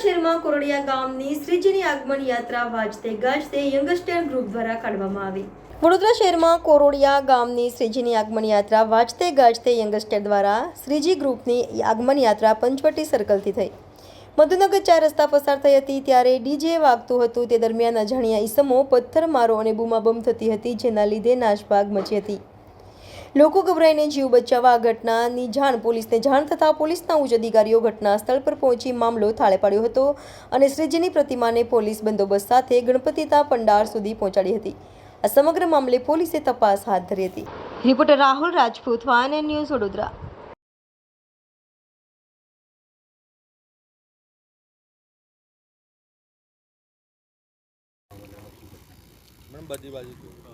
શહેરમાં કોરડિયા ગામની શ્રીજીની આગમન યાત્રા વાજતે ગાજતે યંગસ્ટર ગ્રુપ દ્વારા કાઢવામાં આવી. વડોદરા શહેરમાં કોરોડિયા ગામની શ્રીજીની આગમન યાત્રા વાજતે ગાજતે યંગસ્ટર દ્વારા શ્રીજી ગ્રુપની આગમન યાત્રા પંચવટી સર્કલથી થઈ. મધુનગર ચાર રસ્તા પસાર થઈ હતી ત્યારે ડીજે વાગતું હતું તે દરમિયાન અજાણ્યા ઈસમો પથ્થરમારો અને બૂમાબમ થતી હતી જેના લીધે નાશભાગ મચી હતી. લોકો ગભરાઈને જીવ બચાવવા આ ઘટનાની જાણ પોલીસને જાણ થતાં પોલીસના ઉચ્ચ અધિકારીઓ ઘટના સ્થળ પર પહોંચી મામલો થાળે પાડ્યો હતો અને શ્રીજીની પ્રતિમાને પોલીસ બંદોબસ્ત સાથે ગણપતિતા પંડાર સુધી પહોંચાડી હતી. આ સમગ્ર મામલે પોલીસે તપાસ હાથ ધરી હતી. રિપોર્ટર રાહુલ રાજપૂત વાન ન્યૂઝ વડોદરા. બધી બાજુ.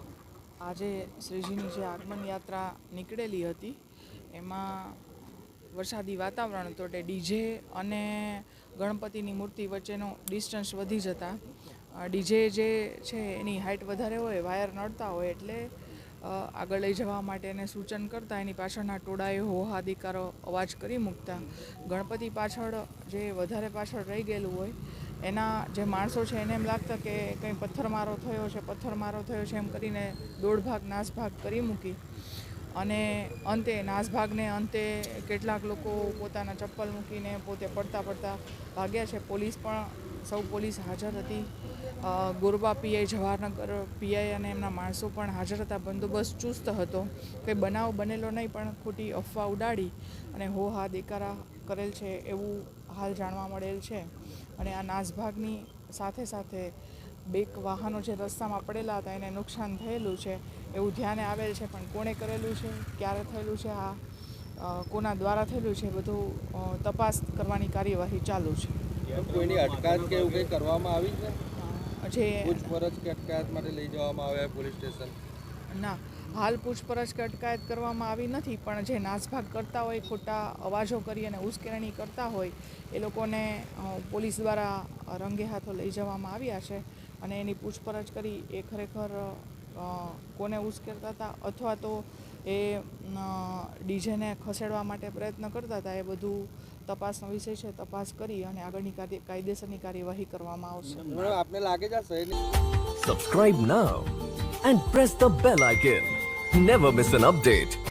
આજે શ્રીજીની જે આગમન યાત્રા નીકળેલી હતી, એમાં વરસાદી વાતાવરણ હતું એટલે ડીજે અને ગણપતિની મૂર્તિ વચ્ચેનો ડિસ્ટન્સ વધી જતા. ડીજે જે છે એની હાઇટ વધારે હોય વાયર નડતા હોય એટલે આગળ લઈ જવા માટે એને સૂચન કરતાં, એની પાછળના ટોળાએ હોહાદિકારો અવાજ કરી મૂકતા. ગણપતિ પાછળ જે વધારે પાછળ રહી ગયેલું હોય એના જે માણસો છે એને એમ લાગતા કે કંઈ પથ્થરમારો થયો છે, પથ્થરમારો થયો છે એમ કરીને દોઢ ભાગ નાસભાગ કરી મૂકી. અને અંતે નાસભાગને અંતે કેટલાક લોકો પોતાના ચપ્પલ મૂકીને પોતે પડતા પડતા ભાગ્યા છે. પોલીસ પણ સૌ પોલીસ હાજર હતી. ગોરબા પીઆઈ, જવાહરનગર પીઆઈ અને એમના માણસો પણ હાજર હતા. બંદોબસ્ત ચુસ્ત હતો. કંઈ બનાવ બનેલો નહીં, પણ ખોટી અફવા ઉડાડી અને હો હા દેકારા કરેલ છે એવું હાલ જાણવા મળેલ છે. અને આ નાસભાગની સાથે સાથે બેક વાહનો જે રસ્તામાં પડેલા હતા, એને નુકસાન થયેલું છે એવું ધ્યાને આવેલ છે. પણ કોણે કરેલું છે? ક્યારે થયેલું છે? આ કોના દ્વારા થયેલું છે? બધું તપાસ કરવાની કાર્યવાહી ચાલુ છે. કોઈની અટકાયત કે એવું કંઈ કરવામાં આવી છે? જે પૂછપરછ કે અટકાયત માટે લઈ જવામાં આવ્યા પોલીસ સ્ટેશન? ના હાલ પૂછપરછ કે અટકાયત કરવામાં આવી નથી પણ જે નાસભાગ કરતા હોય ખોટા અવાજો કરી અને ઉશ્કેરણી કરતા હોય એ લોકોને પોલીસ દ્વારા રંગે હાથો લઈ જવામાં આવ્યા છે અને એની પૂછપરછ કરી એ ખરેખર કોને ઉશ્કેરતા હતા અથવા તો એ ડીજેને ખસેડવા માટે પ્રયત્ન કરતા હતા એ બધું તપાસનો વિષય છે તપાસ કરી અને આગળની કાયદેસરની કાર્યવાહી કરવામાં આવશે. આપને લાગે છે subscribe now and press the bell icon never miss an miss an update.